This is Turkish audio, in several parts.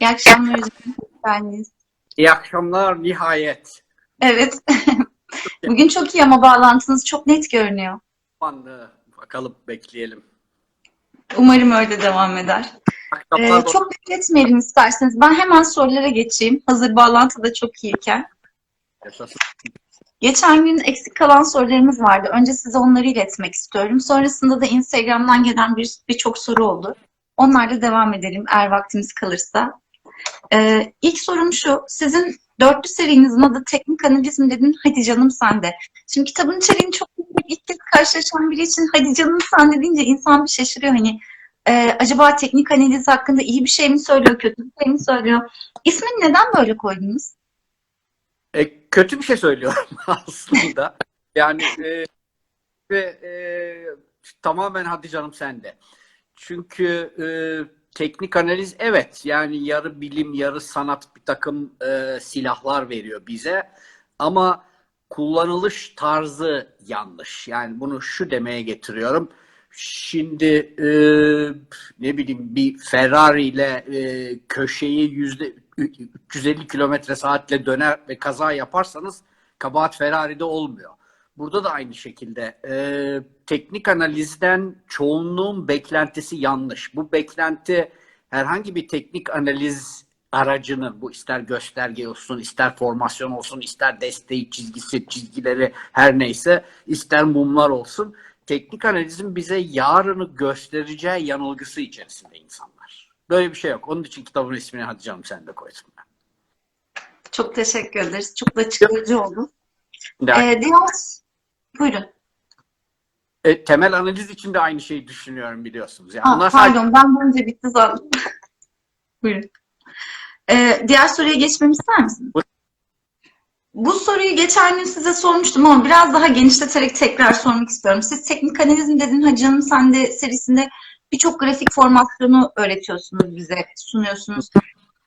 İyi akşamlar. Hoş geldiniz. İyi akşamlar nihayet. Evet. Bugün çok iyi ama bağlantınız çok net görünüyor. Anlı. Bakalım bekleyelim. Umarım öyle devam eder. Ee, çok bekletmeyelim isterseniz. Ben hemen sorulara geçeyim. Hazır bağlantı da çok iyiyken. Yaşasın. Geçen gün eksik kalan sorularımız vardı. Önce size onları iletmek istiyorum. Sonrasında da Instagram'dan gelen bir birçok soru oldu. Onlarla devam edelim eğer vaktimiz kalırsa. Ee, ilk sorum şu. Sizin dörtlü serinizin adı teknik analiz mi dedin? Hadi canım sen de. Şimdi kitabın içeriğini çok ilk kez karşılaşan biri için hadi canım sen de deyince insan bir şaşırıyor. Hani e, acaba teknik analiz hakkında iyi bir şey mi söylüyor, kötü bir şey mi söylüyor? İsmini neden böyle koydunuz? E, kötü bir şey söylüyorum aslında. Yani e, ve e, tamamen hadi canım sende. Çünkü e, teknik analiz evet yani yarı bilim yarı sanat bir takım e, silahlar veriyor bize. Ama kullanılış tarzı yanlış. Yani bunu şu demeye getiriyorum. Şimdi e, ne bileyim bir Ferrari ile e, köşeyi yüzde 350 kilometre saatle döner ve kaza yaparsanız kabahat Ferrari'de olmuyor. Burada da aynı şekilde e, teknik analizden çoğunluğun beklentisi yanlış. Bu beklenti herhangi bir teknik analiz aracının bu ister gösterge olsun, ister formasyon olsun, ister desteği, çizgisi, çizgileri her neyse, ister mumlar olsun. Teknik analizin bize yarını göstereceği yanılgısı içerisinde insanlar. Böyle bir şey yok. Onun için kitabın ismini hadi canım sen de koydum ben. Çok teşekkür ederiz. Çok da açıklayıcı oldu. Ee, diğer... Buyurun. e, temel analiz için de aynı şeyi düşünüyorum biliyorsunuz. Yani Ha, bunlar sadece- pardon ben önce bitti sandım. Buyurun. Ee, diğer soruya geçmemi ister misiniz? Buyurun. Bu soruyu geçen gün size sormuştum ama biraz daha genişleterek tekrar sormak istiyorum. Siz teknik analizm dedin ha canım sen de serisinde birçok grafik formasyonu öğretiyorsunuz bize, sunuyorsunuz.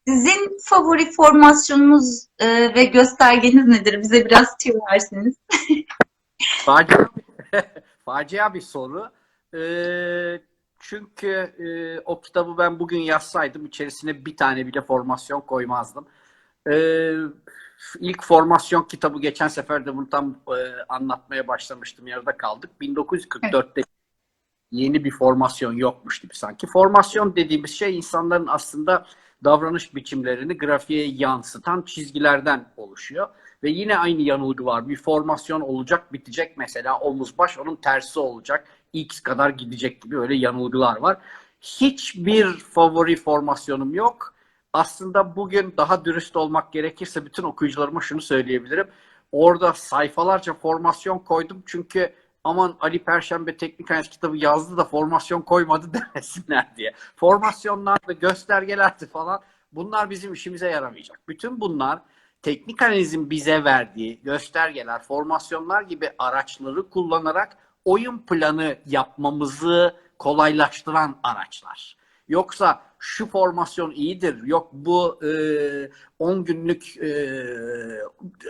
Sizin favori formasyonunuz e, ve göstergeniz nedir? Bize biraz tüyo verseniz. Facia, facia bir soru. Ee, çünkü e, o kitabı ben bugün yazsaydım içerisine bir tane bile formasyon koymazdım. Ee, ilk formasyon kitabı geçen sefer de bunu tam e, anlatmaya başlamıştım. Yarıda kaldık. 1944'te yeni bir formasyon yokmuş gibi sanki. Formasyon dediğimiz şey insanların aslında davranış biçimlerini grafiğe yansıtan çizgilerden oluşuyor. Ve yine aynı yanılgı var. Bir formasyon olacak, bitecek mesela omuz baş onun tersi olacak. X kadar gidecek gibi öyle yanılgılar var. Hiçbir favori formasyonum yok. Aslında bugün daha dürüst olmak gerekirse bütün okuyucularıma şunu söyleyebilirim. Orada sayfalarca formasyon koydum çünkü aman Ali Perşembe teknik analiz kitabı yazdı da formasyon koymadı demesinler diye. Formasyonlardı, göstergelerdi falan bunlar bizim işimize yaramayacak. Bütün bunlar teknik analizin bize verdiği göstergeler, formasyonlar gibi araçları kullanarak oyun planı yapmamızı kolaylaştıran araçlar. Yoksa şu formasyon iyidir, yok bu e, 10 günlük e,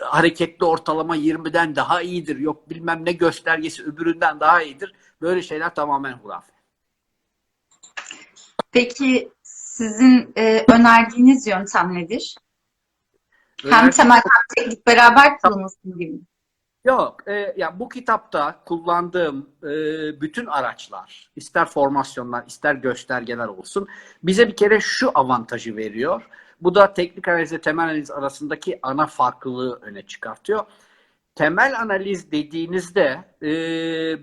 hareketli ortalama 20'den daha iyidir, yok bilmem ne göstergesi öbüründen daha iyidir. Böyle şeyler tamamen hurafe. Peki sizin e, önerdiğiniz yöntem nedir? Hem Önerdiğim- temel hem teknik beraber kullanılsın gibi. Yok, e, ya bu kitapta kullandığım e, bütün araçlar, ister formasyonlar, ister göstergeler olsun, bize bir kere şu avantajı veriyor. Bu da teknik analizle temel analiz arasındaki ana farklılığı öne çıkartıyor. Temel analiz dediğinizde e,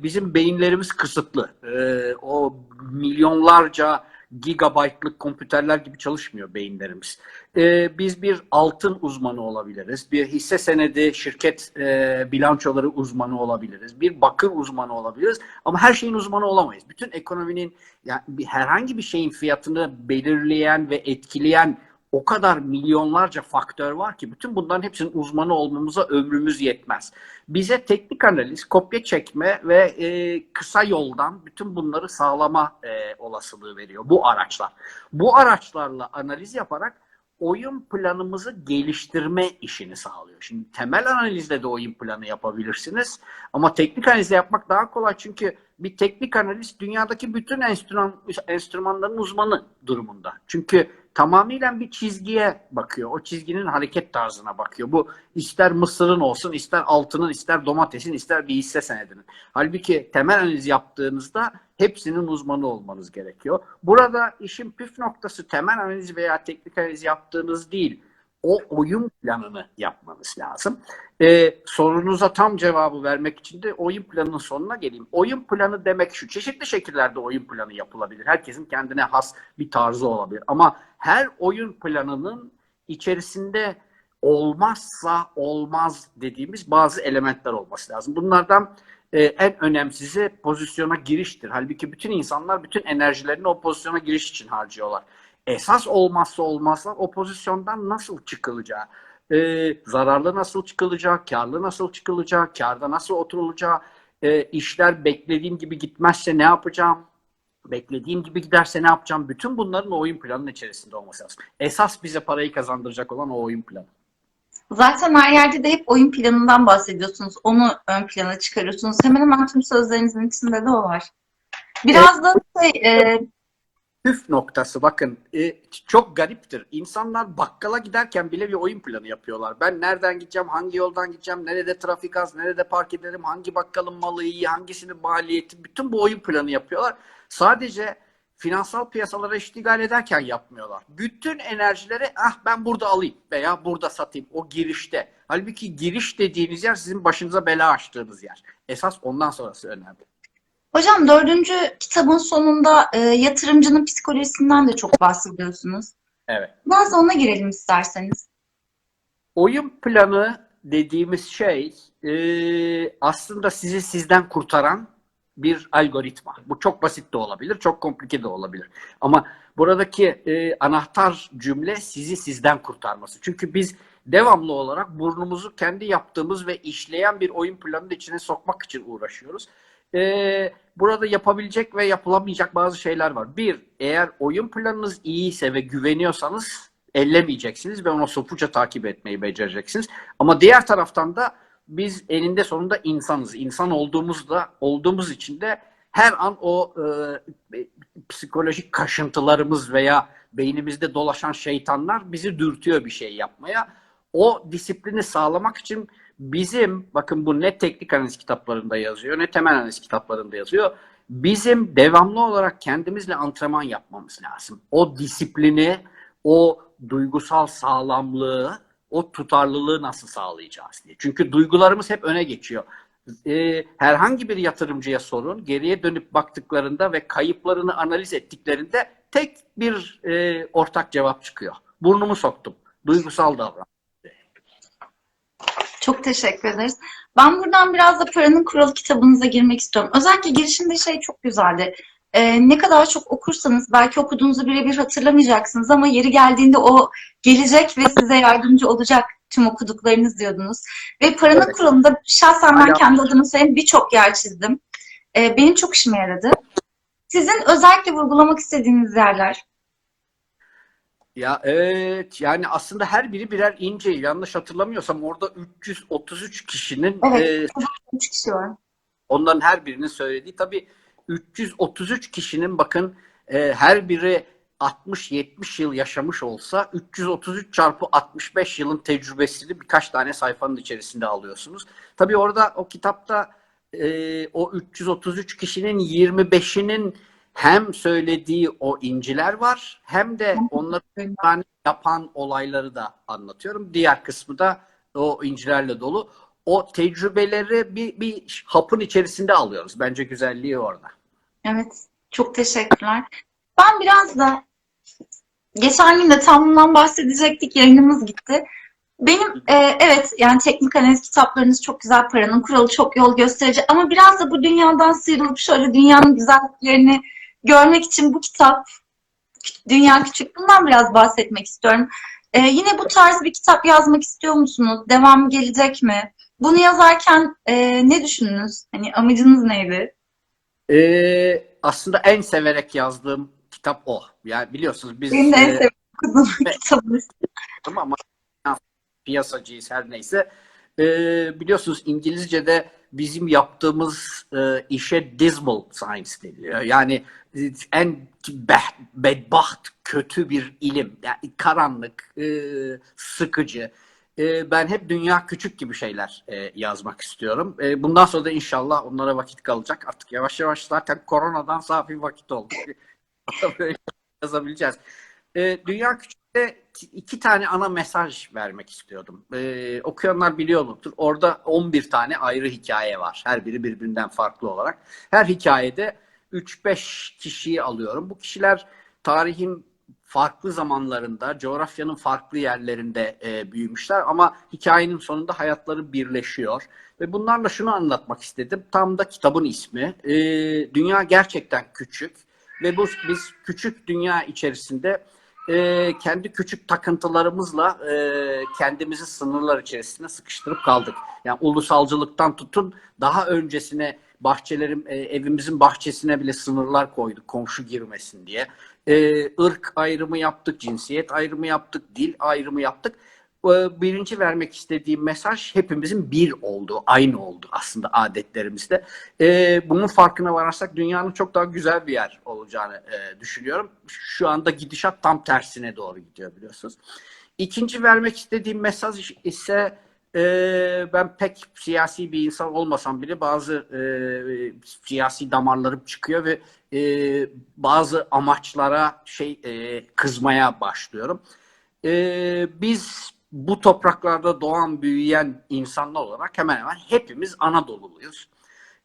bizim beyinlerimiz kısıtlı. E, o milyonlarca gigabaytlık kompüterler gibi çalışmıyor beyinlerimiz. E, biz bir altın uzmanı olabiliriz, bir hisse senedi şirket e, bilançoları uzmanı olabiliriz, bir bakır uzmanı olabiliriz ama her şeyin uzmanı olamayız. Bütün ekonominin yani herhangi bir şeyin fiyatını belirleyen ve etkileyen o kadar milyonlarca faktör var ki bütün bunların hepsinin uzmanı olmamıza ömrümüz yetmez. Bize teknik analiz, kopya çekme ve e, kısa yoldan bütün bunları sağlama e, olasılığı veriyor bu araçlar. Bu araçlarla analiz yaparak oyun planımızı geliştirme işini sağlıyor. Şimdi temel analizde de oyun planı yapabilirsiniz ama teknik analizde yapmak daha kolay çünkü bir teknik analiz dünyadaki bütün enstrüman, enstrümanların uzmanı durumunda. Çünkü tamamıyla bir çizgiye bakıyor. O çizginin hareket tarzına bakıyor. Bu ister mısırın olsun, ister altının, ister domatesin, ister bir hisse senedinin. Halbuki temel analiz yaptığınızda hepsinin uzmanı olmanız gerekiyor. Burada işin püf noktası temel analiz veya teknik analiz yaptığınız değil. O oyun planını yapmanız lazım. Ee, sorunuza tam cevabı vermek için de oyun planının sonuna geleyim. Oyun planı demek şu. Çeşitli şekillerde oyun planı yapılabilir. Herkesin kendine has bir tarzı olabilir. Ama her oyun planının içerisinde olmazsa olmaz dediğimiz bazı elementler olması lazım. Bunlardan e, en önemsizi pozisyona giriştir. Halbuki bütün insanlar bütün enerjilerini o pozisyona giriş için harcıyorlar. Esas olmazsa olmazlar o pozisyondan nasıl çıkılacağı, e, zararlı nasıl çıkılacağı, karlı nasıl çıkılacağı, karda nasıl oturulacağı, e, işler beklediğim gibi gitmezse ne yapacağım, beklediğim gibi giderse ne yapacağım, bütün bunların o oyun planının içerisinde olması lazım. Esas bize parayı kazandıracak olan o oyun planı. Zaten her yerde de hep oyun planından bahsediyorsunuz. Onu ön plana çıkarıyorsunuz. Hemen hemen tüm sözlerinizin içinde de o var. Biraz da şey, e, püf noktası bakın e, çok gariptir. İnsanlar bakkala giderken bile bir oyun planı yapıyorlar. Ben nereden gideceğim, hangi yoldan gideceğim, nerede trafik az, nerede park ederim, hangi bakkalın malı iyi, hangisinin maliyeti, bütün bu oyun planı yapıyorlar. Sadece finansal piyasalara iştigal ederken yapmıyorlar. Bütün enerjileri ah ben burada alayım veya burada satayım o girişte. Halbuki giriş dediğiniz yer sizin başınıza bela açtığınız yer. Esas ondan sonrası önemli. Hocam dördüncü kitabın sonunda e, yatırımcının psikolojisinden de çok bahsediyorsunuz. Evet. Biraz ona girelim isterseniz. Oyun planı dediğimiz şey e, aslında sizi sizden kurtaran bir algoritma. Bu çok basit de olabilir, çok komplike de olabilir. Ama buradaki e, anahtar cümle sizi sizden kurtarması. Çünkü biz devamlı olarak burnumuzu kendi yaptığımız ve işleyen bir oyun planının içine sokmak için uğraşıyoruz. E, burada yapabilecek ve yapılamayacak bazı şeyler var. Bir, eğer oyun planınız iyiyse ve güveniyorsanız ellemeyeceksiniz ve onu sopuca takip etmeyi becereceksiniz. Ama diğer taraftan da biz eninde sonunda insanız. İnsan olduğumuzda olduğumuz için de her an o e, psikolojik kaşıntılarımız veya beynimizde dolaşan şeytanlar bizi dürtüyor bir şey yapmaya. O disiplini sağlamak için bizim bakın bu ne teknik analiz kitaplarında yazıyor ne temel analiz kitaplarında yazıyor. Bizim devamlı olarak kendimizle antrenman yapmamız lazım. O disiplini, o duygusal sağlamlığı, o tutarlılığı nasıl sağlayacağız diye. Çünkü duygularımız hep öne geçiyor. Ee, herhangi bir yatırımcıya sorun, geriye dönüp baktıklarında ve kayıplarını analiz ettiklerinde tek bir e, ortak cevap çıkıyor. Burnumu soktum. Duygusal davran. Çok teşekkür ederiz. Ben buradan biraz da Paranın Kuralı kitabınıza girmek istiyorum. Özellikle girişinde şey çok güzeldi. Ee, ne kadar çok okursanız belki okuduğunuzu birebir hatırlamayacaksınız ama yeri geldiğinde o gelecek ve size yardımcı olacak tüm okuduklarınız diyordunuz. Ve Paranın Evet. Kuralı'nda şahsen ben kendi adıma söyleyeyim birçok yer çizdim. Ee, benim çok işime yaradı. Sizin özellikle vurgulamak istediğiniz yerler. Ya evet yani aslında her biri birer ince. Yanlış hatırlamıyorsam orada 333 kişinin Evet. e, kişi var. Onların her birinin söylediği tabii 333 kişinin bakın e, her biri 60-70 yıl yaşamış olsa 333 çarpı 65 yılın tecrübesini birkaç tane sayfanın içerisinde alıyorsunuz. Tabii orada o kitapta e, o 333 kişinin 25'inin hem söylediği o inciler var hem de onları yani yapan olayları da anlatıyorum. Diğer kısmı da o incilerle dolu. O tecrübeleri bir, bir hapın içerisinde alıyoruz. Bence güzelliği orada. Evet, çok teşekkürler. Ben biraz da geçen gün de tam bundan bahsedecektik, yayınımız gitti. Benim e, evet yani teknik analiz kitaplarınız çok güzel, paranın kuralı çok yol gösterici ama biraz da bu dünyadan sıyrılıp şöyle dünyanın güzelliklerini görmek için bu kitap Dünya Küçük bundan biraz bahsetmek istiyorum. E, yine bu tarz bir kitap yazmak istiyor musunuz? Devam gelecek mi? Bunu yazarken e, ne düşündünüz? Hani amacınız neydi? Ee, aslında en severek yazdığım kitap o. Yani biliyorsunuz biz Benim de en e, sevdiğim okuduğum Evet. kitabınız. ama piyasacıyız her neyse. E, biliyorsunuz İngilizce'de bizim yaptığımız e, işe dismal science deniliyor. Yani en be- bedbaht, kötü bir ilim. Yani karanlık, e, sıkıcı. E, ben hep dünya küçük gibi şeyler e, yazmak istiyorum. E, bundan sonra da inşallah onlara vakit kalacak. Artık yavaş yavaş zaten koronadan safi vakit oldu. Yazabileceğiz. E, dünya küçükte iki tane ana mesaj vermek istiyordum. E, okuyanlar biliyordur. Orada 11 tane ayrı hikaye var. Her biri birbirinden farklı olarak. Her hikayede 3-5 kişiyi alıyorum. Bu kişiler tarihin farklı zamanlarında, coğrafyanın farklı yerlerinde e, büyümüşler ama hikayenin sonunda hayatları birleşiyor. Ve bunlarla şunu anlatmak istedim. Tam da kitabın ismi. E, dünya gerçekten küçük ve bu biz küçük dünya içerisinde e, kendi küçük takıntılarımızla e, kendimizi sınırlar içerisine sıkıştırıp kaldık. Yani ulusalcılıktan tutun daha öncesine bahçelerim e, evimizin bahçesine bile sınırlar koyduk komşu girmesin diye. E, ırk ayrımı yaptık, cinsiyet ayrımı yaptık, dil ayrımı yaptık. E, birinci vermek istediğim mesaj hepimizin bir olduğu, aynı olduğu aslında adetlerimizde. E, bunun farkına vararsak dünyanın çok daha güzel bir yer olacağını e, düşünüyorum. Şu anda gidişat tam tersine doğru gidiyor biliyorsunuz. İkinci vermek istediğim mesaj ise e, ben pek siyasi bir insan olmasam bile bazı e, siyasi damarlarım çıkıyor ve e, bazı amaçlara şey e, kızmaya başlıyorum. E, biz bu topraklarda doğan büyüyen insanlar olarak hemen hemen hepimiz Anadolu'luyuz.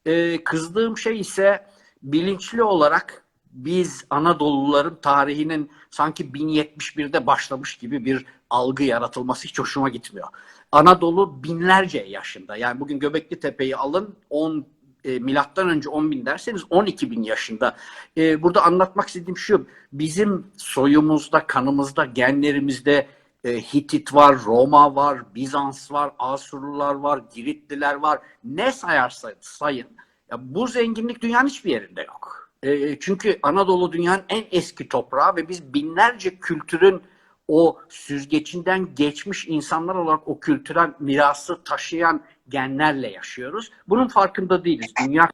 E, kızdığım şey ise bilinçli olarak biz Anadoluların tarihinin sanki 1071'de başlamış gibi bir algı yaratılması hiç hoşuma gitmiyor. Anadolu binlerce yaşında. Yani bugün Göbekli Tepe'yi alın 10 e, milattan önce 10 bin derseniz 12 bin yaşında. E, burada anlatmak istediğim şu. Bizim soyumuzda, kanımızda, genlerimizde e, Hitit var, Roma var, Bizans var, Asurlular var, Giritliler var. Ne sayarsanız sayın. Ya, bu zenginlik dünyanın hiçbir yerinde yok. E, çünkü Anadolu dünyanın en eski toprağı ve biz binlerce kültürün o süzgecinden geçmiş insanlar olarak o kültürel mirası taşıyan genlerle yaşıyoruz. Bunun farkında değiliz. Dünya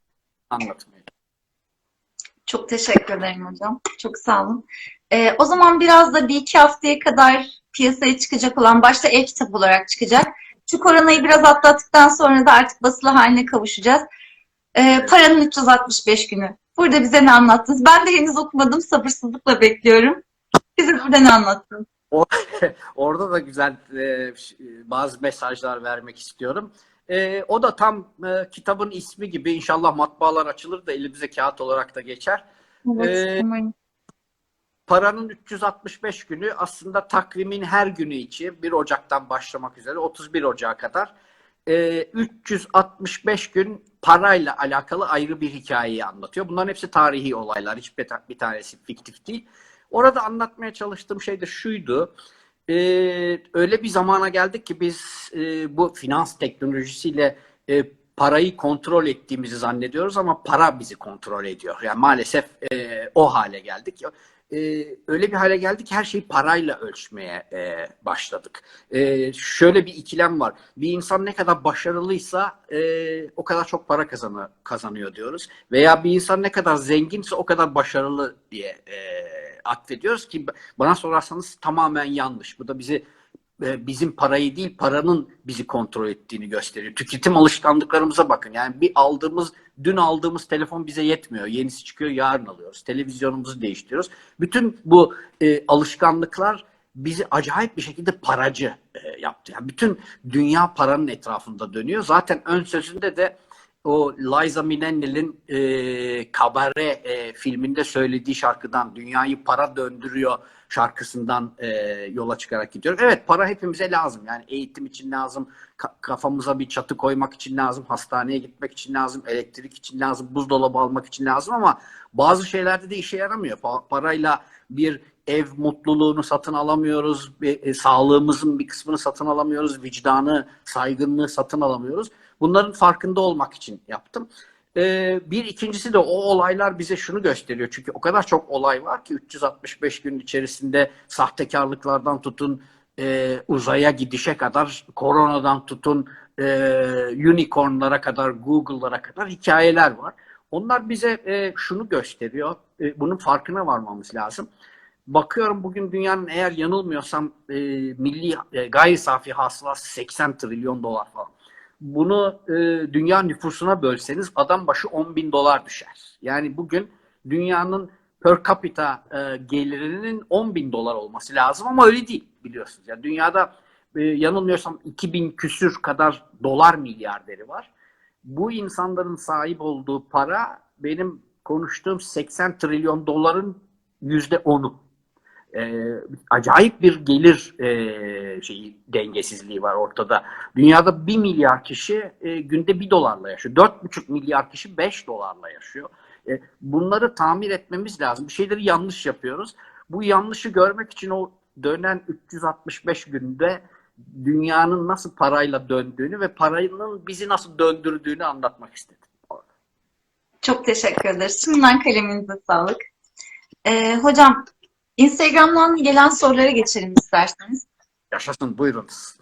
anlatmıyor. Çok teşekkür ederim hocam. Çok sağ olun. Ee, o zaman biraz da bir iki haftaya kadar piyasaya çıkacak olan, başta e-kitap olarak çıkacak. Şu koronayı biraz atlattıktan sonra da artık basılı haline kavuşacağız. Ee, paranın 365 günü. Burada bize ne anlattınız? Ben de henüz okumadım, sabırsızlıkla bekliyorum. Bize burada ne anlattınız? Orada da güzel e, bazı mesajlar vermek istiyorum. E, o da tam e, kitabın ismi gibi inşallah matbaalar açılır da elimize kağıt olarak da geçer. Evet, umarım. Paranın 365 günü aslında takvimin her günü içi 1 Ocak'tan başlamak üzere 31 Ocak'a kadar e, 365 gün parayla alakalı ayrı bir hikayeyi anlatıyor. Bunların hepsi tarihi olaylar. Hiçbir bir tanesi fiktif değil. Orada anlatmaya çalıştığım şey de şuydu. Ee, öyle bir zamana geldik ki biz e, bu finans teknolojisiyle e, parayı kontrol ettiğimizi zannediyoruz ama para bizi kontrol ediyor. Yani maalesef e, o hale geldik. E, öyle bir hale geldik ki her şeyi parayla ölçmeye e, başladık. E, şöyle bir ikilem var. Bir insan ne kadar başarılıysa e, o kadar çok para kazanı, kazanıyor diyoruz. Veya bir insan ne kadar zenginse o kadar başarılı diye e, atfediyoruz ki bana sorarsanız tamamen yanlış. Bu da bizi bizim parayı değil paranın bizi kontrol ettiğini gösteriyor. Tüketim alışkanlıklarımıza bakın. Yani bir aldığımız dün aldığımız telefon bize yetmiyor. Yenisi çıkıyor yarın alıyoruz. Televizyonumuzu değiştiriyoruz. Bütün bu e, alışkanlıklar bizi acayip bir şekilde paracı e, yaptı. Yani bütün dünya paranın etrafında dönüyor. Zaten ön sözünde de o Liza Minnelli'nin e, Kabare e, filminde söylediği şarkıdan Dünyayı Para Döndürüyor şarkısından e, yola çıkarak gidiyorum. Evet para hepimize lazım. Yani eğitim için lazım, ka- kafamıza bir çatı koymak için lazım, hastaneye gitmek için lazım, elektrik için lazım, buzdolabı almak için lazım ama bazı şeylerde de işe yaramıyor. Pa- parayla bir ev mutluluğunu satın alamıyoruz, bir, e, sağlığımızın bir kısmını satın alamıyoruz, vicdanı, saygınlığı satın alamıyoruz. Bunların farkında olmak için yaptım. Ee, bir ikincisi de o olaylar bize şunu gösteriyor. Çünkü o kadar çok olay var ki 365 gün içerisinde sahtekarlıklardan tutun e, uzaya gidişe kadar koronadan tutun e, unicornlara kadar Google'lara kadar hikayeler var. Onlar bize e, şunu gösteriyor. Bunun farkına varmamız lazım. Bakıyorum bugün dünyanın eğer yanılmıyorsam milli e, gayri safi hasılası 80 trilyon dolar falan. Bunu e, dünya nüfusuna bölseniz adam başı 10 bin dolar düşer. Yani bugün dünyanın per capita e, gelirinin 10 bin dolar olması lazım ama öyle değil biliyorsunuz. Yani dünyada e, yanılmıyorsam 2000 küsür kadar dolar milyarderi var. Bu insanların sahip olduğu para benim konuştuğum 80 trilyon doların yüzde onu. E, acayip bir gelir e, şeyi dengesizliği var ortada. Dünyada 1 milyar kişi e, günde 1 dolarla yaşıyor. 4,5 milyar kişi 5 dolarla yaşıyor. E, bunları tamir etmemiz lazım. Bir şeyleri yanlış yapıyoruz. Bu yanlışı görmek için o dönen 365 günde dünyanın nasıl parayla döndüğünü ve paranın bizi nasıl döndürdüğünü anlatmak istedim. Çok teşekkür ederiz. Şimdiden kaleminize sağlık. Ee, hocam, Instagram'dan gelen sorulara geçelim isterseniz. Yaşasın buyurunuz.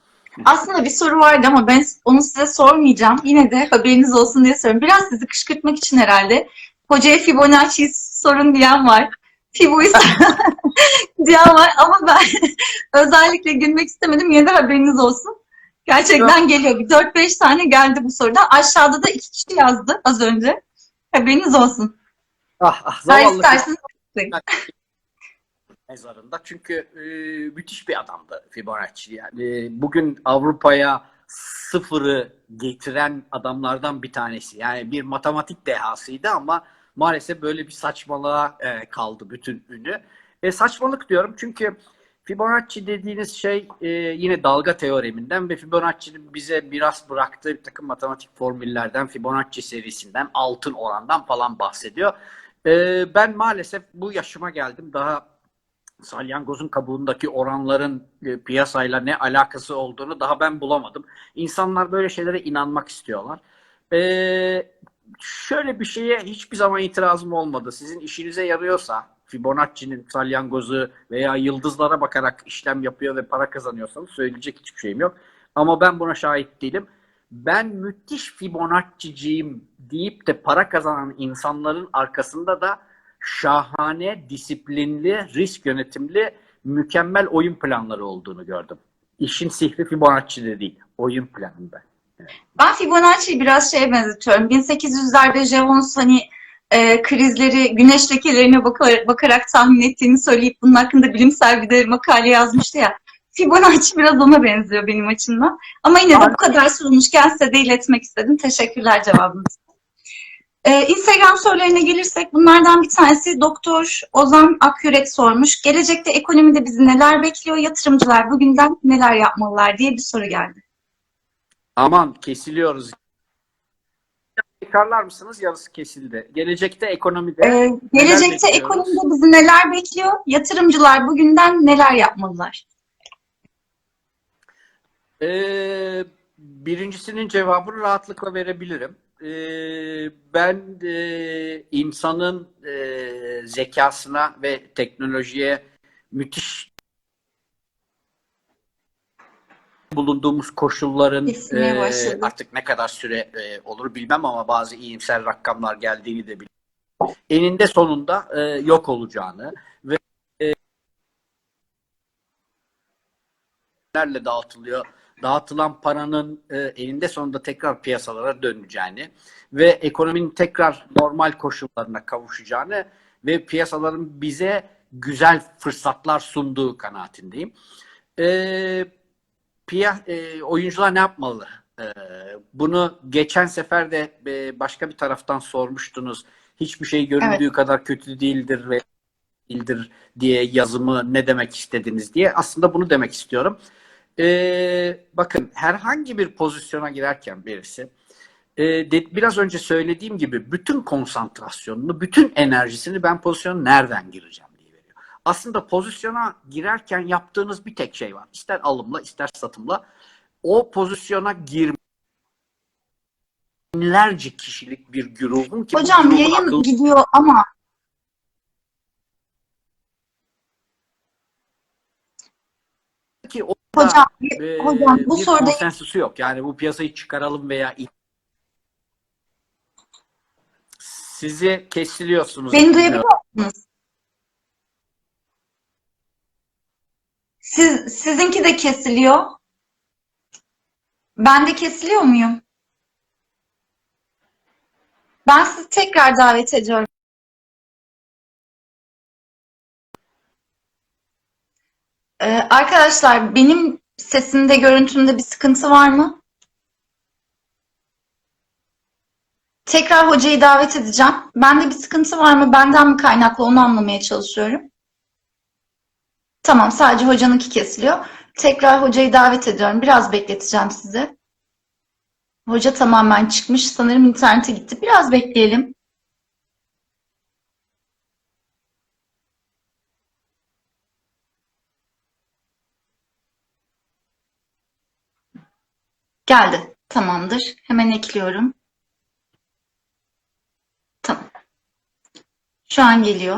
Aslında bir soru vardı ama ben onu size sormayacağım. Yine de haberiniz olsun diye soruyorum. Biraz sizi kışkırtmak için herhalde. Hocaya Fibonacci'yi sorun diyen var. Fibo'yu diyen var ama ben özellikle gülmek istemedim. Yine de haberiniz olsun. Gerçekten geliyor. Bir 4-5 tane geldi bu soruda. Aşağıda da iki kişi yazdı az önce. Haberiniz olsun. Ah, ah, Ben zavallı isterseniz mezarında. Çünkü e, müthiş bir adamdı Fibonacci. Yani e, bugün Avrupa'ya sıfırı getiren adamlardan bir tanesi. Yani bir matematik dehasıydı ama maalesef böyle bir saçmalığa e, kaldı bütün ünü. E, saçmalık diyorum çünkü Fibonacci dediğiniz şey e, yine dalga teoreminden ve Fibonacci'nin bize miras bıraktığı bir takım matematik formüllerden, Fibonacci serisinden, altın orandan falan bahsediyor. E, ben maalesef bu yaşıma geldim. Daha salyangozun kabuğundaki oranların e, piyasayla ne alakası olduğunu daha ben bulamadım. İnsanlar böyle şeylere inanmak istiyorlar. Ee, şöyle bir şeye hiçbir zaman itirazım olmadı. Sizin işinize yarıyorsa Fibonacci'nin salyangozu veya yıldızlara bakarak işlem yapıyor ve para kazanıyorsanız söyleyecek hiçbir şeyim yok. Ama ben buna şahit değilim. Ben müthiş Fibonacci'ciyim deyip de para kazanan insanların arkasında da şahane, disiplinli, risk yönetimli, mükemmel oyun planları olduğunu gördüm. İşin sihri Fibonacci'de değil, oyun planında. Ben Fibonacci'yi biraz şeye benzetiyorum. 1800'lerde Jevons hani e, krizleri, güneş lekelerine bakarak, bakarak tahmin ettiğini söyleyip bunun hakkında bilimsel bir de makale yazmıştı ya. Fibonacci biraz ona benziyor benim açımdan. Ama yine de bu kadar sorulmuşken size de iletmek istedim. Teşekkürler cevabınız. Ee, Instagram sorularına gelirsek bunlardan bir tanesi Doktor Ozan Akyürek sormuş. Gelecekte ekonomide bizi neler bekliyor? Yatırımcılar bugünden neler yapmalılar diye bir soru geldi. Aman kesiliyoruz. Tekrarlar mısınız? Yarısı kesildi. Gelecekte ekonomide Ee, gelecekte ekonomide bizi neler bekliyor? Yatırımcılar bugünden neler yapmalılar? Ee, birincisinin cevabını rahatlıkla verebilirim. Ee, ben e, insanın e, zekasına ve teknolojiye müthiş bulunduğumuz koşulların e, artık ne kadar süre e, olur bilmem ama bazı iyimser rakamlar geldiğini de biliyorum. Eninde sonunda e, yok olacağını ve e, dağıtılıyor. Dağıtılan paranın e, eninde sonunda tekrar piyasalara döneceğini ve ekonominin tekrar normal koşullarına kavuşacağını ve piyasaların bize güzel fırsatlar sunduğu kanaatindeyim. E, piya, e, oyuncular ne yapmalı? E, bunu geçen sefer de e, başka bir taraftan sormuştunuz. Hiçbir şey göründüğü kadar kötü değildir ve değildir diye yazımı ne demek istediniz diye. Aslında bunu demek istiyorum. E, bakın herhangi bir pozisyona girerken birisi e, de, biraz önce söylediğim gibi bütün konsantrasyonunu, bütün enerjisini ben pozisyona nereden gireceğim diye veriyor. Aslında pozisyona girerken yaptığınız bir tek şey var. İster alımla ister satımla o pozisyona girme binlerce kişilik bir grubun ki Hocam grubun yayın akıllı gidiyor ama ki o Hocam, e, hocam bu bir soruda konsensusu yok. Yani bu piyasayı çıkaralım veya sizi kesiliyorsunuz. beni duyabiliyor musunuz? Siz, sizinki de kesiliyor. Ben de kesiliyor muyum? Ben sizi tekrar davet ediyorum. Ee, arkadaşlar benim sesimde, görüntümde bir sıkıntı var mı? Tekrar hocayı davet edeceğim. Bende bir sıkıntı var mı? Benden mi kaynaklı onu anlamaya çalışıyorum. Tamam, sadece hocanınki kesiliyor. Tekrar hocayı davet ediyorum. Biraz bekleteceğim sizi. Hoca tamamen çıkmış. Sanırım internete gitti. Biraz bekleyelim. Geldi. Tamamdır. Hemen ekliyorum. Tamam. Şu an geliyor.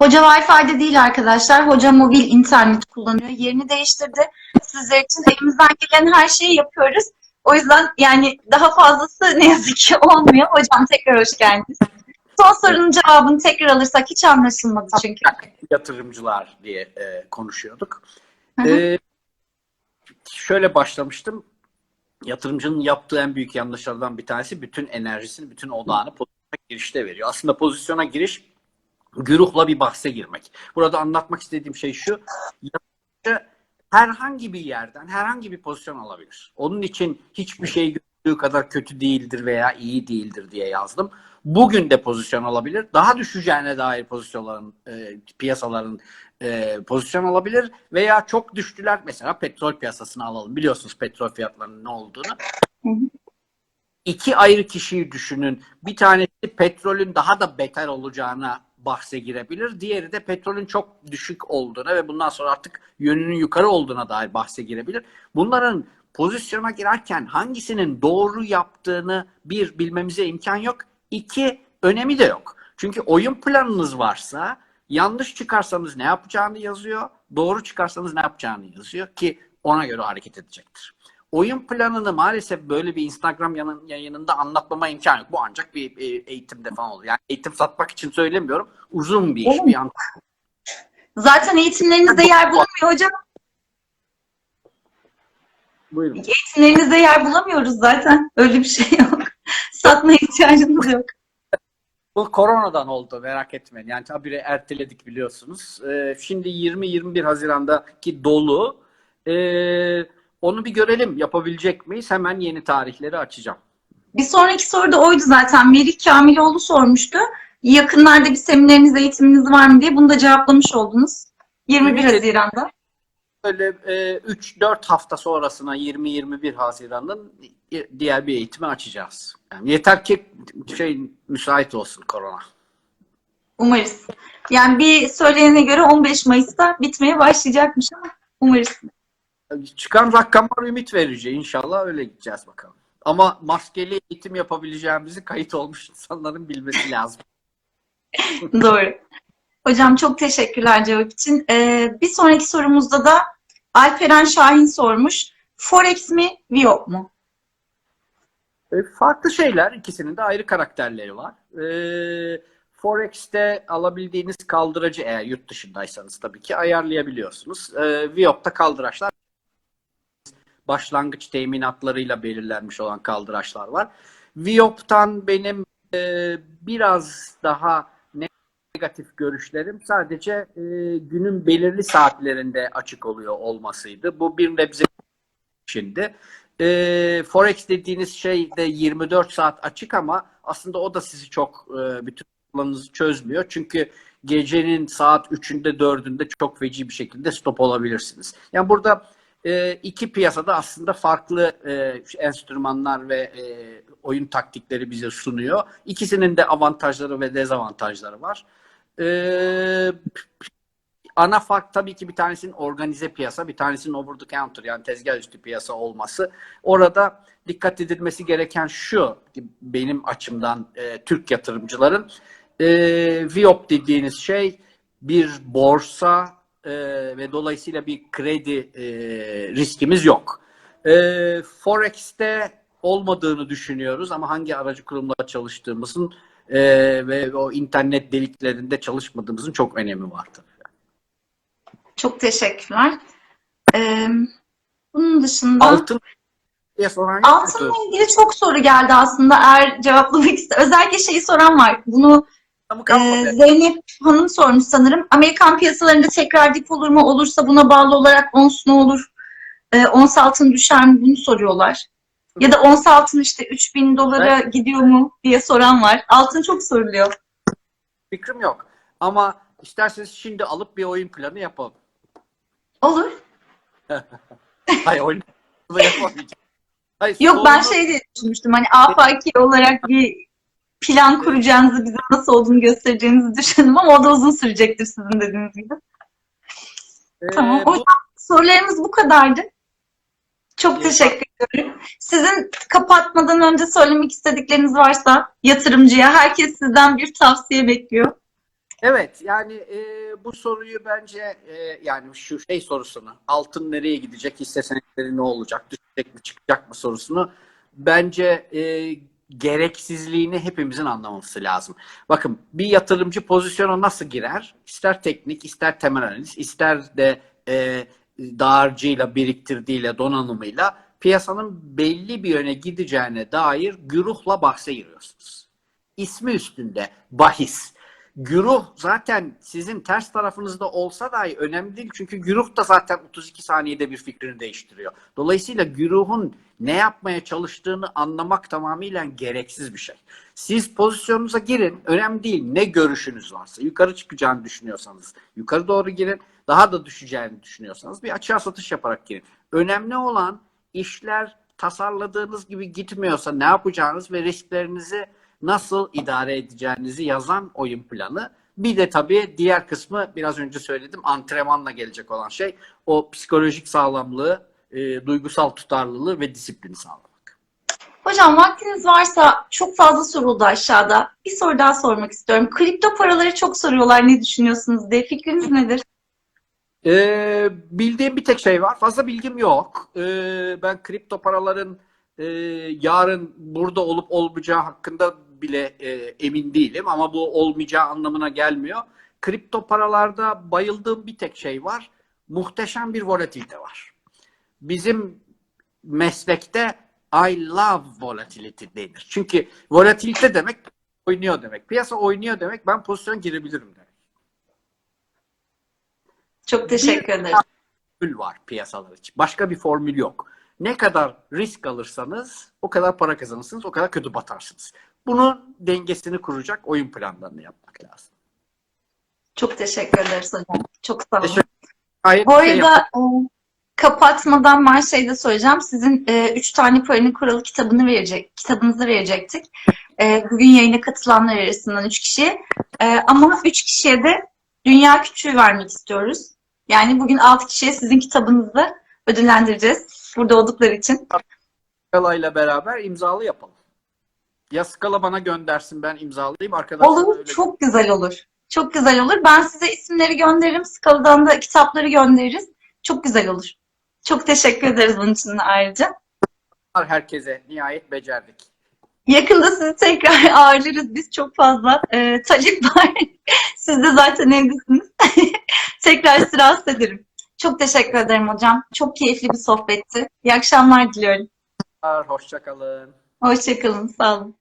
Hoca Wi-Fi'de değil arkadaşlar. Hoca mobil internet kullanıyor. Yerini değiştirdi. Sizler için elimizden gelen her şeyi yapıyoruz. O yüzden yani daha fazlası ne yazık ki olmuyor. Hocam tekrar hoş geldiniz. Son sorunun cevabını tekrar alırsak hiç anlaşılmadı çünkü. yatırımcılar diye e, konuşuyorduk. Hı hı. E, şöyle başlamıştım. Yatırımcının yaptığı en büyük yanlışlardan bir tanesi bütün enerjisini, bütün odağını pozisyona girişte veriyor. Aslında pozisyona giriş güruhla bir bahse girmek. Burada anlatmak istediğim şey şu. Yatırımcı herhangi bir yerden herhangi bir pozisyon alabilir. Onun için hiçbir şey gördüğü kadar kötü değildir veya iyi değildir diye yazdım. Bugün de pozisyon alabilir. Daha düşeceğine dair pozisyonların, e, piyasaların e, pozisyon alabilir veya çok düştüler. Mesela petrol piyasasını alalım. Biliyorsunuz petrol fiyatlarının ne olduğunu. Hı hı. İki ayrı kişiyi düşünün. Bir tanesi petrolün daha da beter olacağına bahse girebilir. Diğeri de petrolün çok düşük olduğuna ve bundan sonra artık yönünün yukarı olduğuna dair bahse girebilir. Bunların pozisyona girerken hangisinin doğru yaptığını bir bilmemize imkan yok. İki önemi de yok. Çünkü oyun planınız varsa yanlış çıkarsanız ne yapacağını yazıyor. Doğru çıkarsanız ne yapacağını yazıyor ki ona göre hareket edecektir. Oyun planını maalesef böyle bir Instagram yayınında anlatmama imkan yok. Bu ancak bir eğitimde falan olur. Yani eğitim satmak için söylemiyorum. Uzun bir iş, Oğlum. bir an. Zaten eğitimlerinizde yer bulamıyor hocam. Buyurun. Eğitimlerinizde yer bulamıyoruz zaten. Öyle bir şey yok. Satmaya ihtiyacınız yok. Bu koronadan oldu merak etmeyin. Yani tabii erteledik biliyorsunuz. Ee, şimdi 20-21 Haziran'daki dolu. Ee, onu bir görelim yapabilecek miyiz? Hemen yeni tarihleri açacağım. Bir sonraki soru da oydu zaten. Melih Kamiloğlu sormuştu. Yakınlarda bir semineriniz, eğitiminiz var mı diye. Bunu da cevaplamış oldunuz. 21 Evet. Haziran'da. Böyle e, 3-4 hafta sonrasına 20-21 Haziran'ın diğer bir eğitimi açacağız. Yani yeter ki şey müsait olsun korona. Umarız. Yani bir söylenene göre 15 Mayıs'ta bitmeye başlayacakmış ama umarız. Çıkan rakamlar ümit verici. İnşallah öyle gideceğiz bakalım. Ama maskeli eğitim yapabileceğimizi kayıt olmuş insanların bilmesi lazım. Doğru. Hocam çok teşekkürler cevap için. Ee, bir sonraki sorumuzda da Alperen Şahin sormuş. Forex mi, Viyop mu? E, farklı şeyler. ikisinin de ayrı karakterleri var. E, Forex'te alabildiğiniz kaldıracı eğer yurt dışındaysanız tabii ki ayarlayabiliyorsunuz. E, Viyop'ta kaldıraçlar başlangıç teminatlarıyla belirlenmiş olan kaldıraçlar var. Viyop'tan benim e, biraz daha negatif görüşlerim sadece e, günün belirli saatlerinde açık oluyor olmasıydı. Bu bir nebze şimdi. E, Forex dediğiniz şey de 24 saat açık ama aslında o da sizi çok e, bütün planınızı çözmüyor. Çünkü gecenin saat 3'ünde 4'ünde çok feci bir şekilde stop olabilirsiniz. Yani burada e, iki piyasada aslında farklı e, enstrümanlar ve e, oyun taktikleri bize sunuyor. İkisinin de avantajları ve dezavantajları var. E, ana fark tabii ki bir tanesinin organize piyasa, bir tanesinin over the counter yani tezgah üstü piyasa olması. Orada dikkat edilmesi gereken şu benim açımdan e, Türk yatırımcıların e, Viop dediğiniz şey bir borsa e, ve dolayısıyla bir kredi e, riskimiz yok. E, Forex'te olmadığını düşünüyoruz ama hangi aracı kurumla çalıştığımızın e, ve o internet deliklerinde çalışmadığımızın çok önemi vardır. Çok teşekkürler. Ee, bunun dışında Altın diye soran altınla ilgili çok soru geldi aslında. Eğer cevaplamak ister. Özellikle şeyi soran var. Bunu e. Zeynep Hanım sormuş sanırım. Amerikan piyasalarında tekrar dip olur mu? Olursa buna bağlı olarak ons ne olur? E, ons altın düşer mi? Bunu soruyorlar. Ya da ons altın işte 3000 dolara gidiyor mu diye soran var. Altın çok soruluyor. Fikrim yok. Ama isterseniz şimdi alıp bir oyun planı yapalım. Olur. Hayır oyun yapamayacağım. Hayır, Yok ben şey diye düşünmüştüm. Hani afaki olarak bir plan kuracağınızı, bize nasıl olduğunu göstereceğinizi düşündüm ama o da uzun sürecektir sizin dediğiniz gibi. Ee, Tamam. bu- O yüzden sorularımız bu kadardı. Çok teşekkür ederim. Sizin kapatmadan önce söylemek istedikleriniz varsa yatırımcıya herkes sizden bir tavsiye bekliyor. Evet yani e, bu soruyu bence e, yani şu şey sorusunu altın nereye gidecek hisse senetleri ne olacak düşecek mi çıkacak mı sorusunu bence e, gereksizliğini hepimizin anlaması lazım. Bakın bir yatırımcı pozisyona nasıl girer? İster teknik ister temel analiz ister de e, dağarcığıyla biriktirdiğiyle donanımıyla piyasanın belli bir yöne gideceğine dair güruhla bahse giriyorsunuz. İsmi üstünde bahis. Güruh zaten sizin ters tarafınızda olsa dahi önemli değil. Çünkü güruh da zaten 32 saniyede bir fikrini değiştiriyor. Dolayısıyla güruhun ne yapmaya çalıştığını anlamak tamamıyla gereksiz bir şey. Siz pozisyonunuza girin. Önemli değil ne görüşünüz varsa. Yukarı çıkacağını düşünüyorsanız yukarı doğru girin. Daha da düşeceğini düşünüyorsanız bir açığa satış yaparak girin. Önemli olan işler tasarladığınız gibi gitmiyorsa ne yapacağınız ve risklerinizi nasıl idare edeceğinizi yazan oyun planı. Bir de tabii diğer kısmı biraz önce söyledim antrenmanla gelecek olan şey o psikolojik sağlamlığı, e, duygusal tutarlılığı ve disiplini sağlamak. Hocam vaktiniz varsa çok fazla soruldu aşağıda. Bir soru daha sormak istiyorum. Kripto paraları çok soruyorlar ne düşünüyorsunuz diye. Fikriniz nedir? Ee, bildiğim bir tek şey var. Fazla bilgim yok. Ee, ben kripto paraların e, yarın burada olup olmayacağı hakkında bile e, emin değilim. Ama bu olmayacağı anlamına gelmiyor. Kripto paralarda bayıldığım bir tek şey var. Muhteşem bir volatilite var. Bizim meslekte I love volatility denir. Çünkü volatilite demek oynuyor demek. Piyasa oynuyor demek ben pozisyon girebilirim demek. Çok teşekkür Bir- ederim. formül var piyasalar için. Başka bir formül yok. Ne kadar risk alırsanız o kadar para kazanırsınız, o kadar kötü batarsınız. Bunun dengesini kuracak oyun planlarını yapmak lazım. Çok teşekkür ederiz hocam. Çok sağ olun. Gayet Bu şey arada e, kapatmadan ben şey de söyleyeceğim. Sizin e, üç tane paranın kuralı kitabını verecek, kitabınızı verecektik. E, bugün yayına katılanlar arasından üç kişiye. E, ama üç kişiye de Dünya Küçüğü vermek istiyoruz. Yani bugün altı kişiye sizin kitabınızı ödüllendireceğiz. Burada oldukları için. Skala ile beraber imzalı yapalım. Ya Skala bana göndersin ben imzalayayım arkadaşlar. Olur, öyle- çok güzel olur. Çok güzel olur. Ben size isimleri gönderirim. Skala'dan da kitapları göndeririz. Çok güzel olur. Çok teşekkür ederiz bunun için ayrıca. herkese nihayet becerdik. Yakında sizi tekrar ağırlarız. Biz çok fazla e, talep var. Siz de zaten evdesiniz. tekrar rahatsız ederim. Çok teşekkür ederim hocam. Çok keyifli bir sohbetti. İyi akşamlar diliyorum. Hoşçakalın. Hoşçakalın. Sağ olun.